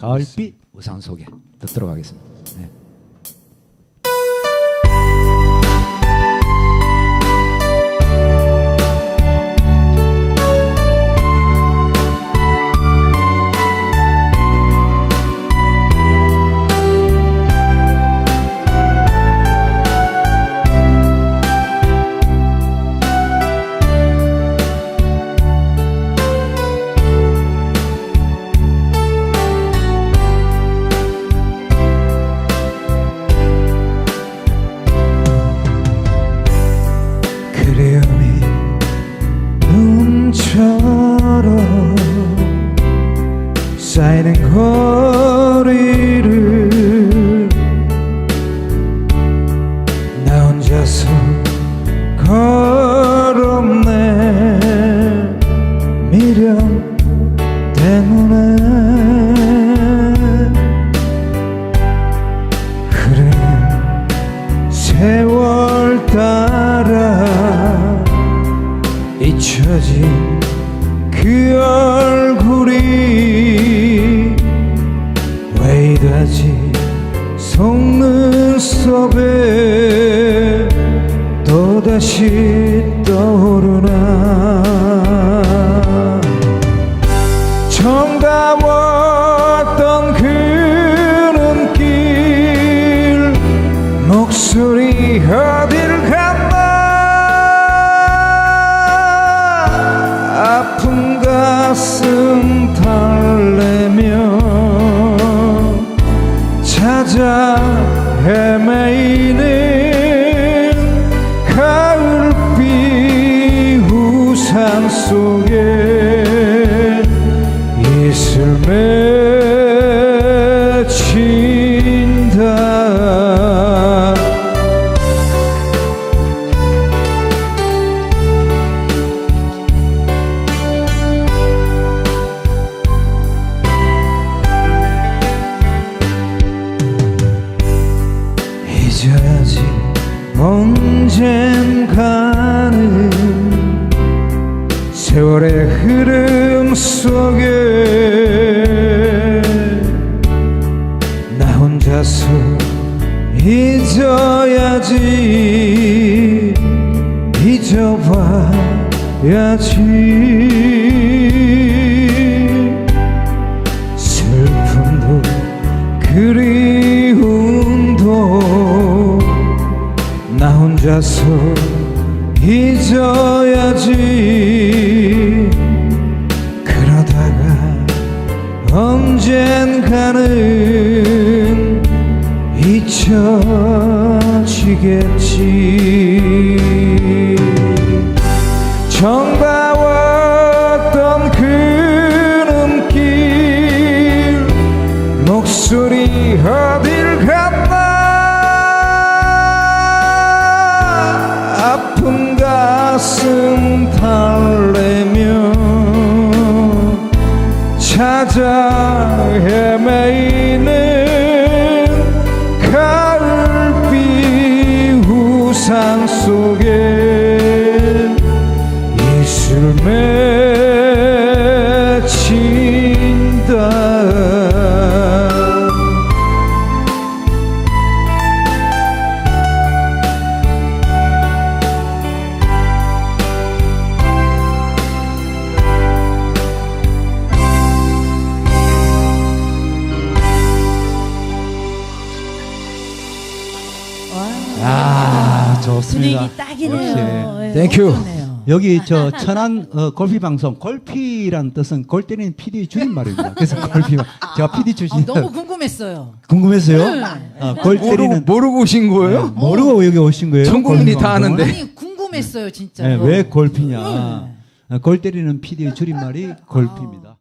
가을빛 우산 속에 듣도록 하겠습니다. 네. 잊혀진 그 얼굴이 왜 이다지? 속눈썹에 또다시 떠오르나? 정다웠 가슴 달래며 찾아 헤매이는 가을비 우산 속에 언젠가는 세월의 흐름 속에 나 혼자서 잊어야지 잊어봐야지 혼자서 잊어야지. 그러다가 언젠가는 잊혀지겠지. 정다 가슴 달래며 찾아 헤매이는 가을비 우산 속에 아 좋습니다. 분위기 딱이네요. 예, 땡큐. 너무 좋네요. 여기 저 천안 어, 골피 방송 골피란 뜻은 골 때리는 PD 줄임말입니다. 그래서 골피 제가 PD 아, 출신 너무 궁금했어요. 궁금했어요. 네. 어, 골 모르고, 때리는 모르고 오신 거예요? 네, 모르고 여기 오신 거예요? 전 국민이 골피 다 방송을? 아는데. 아니 궁금했어요 진짜. 네, 왜 골피냐? 네. 어, 골 때리는 PD의 줄임말이 골피입니다.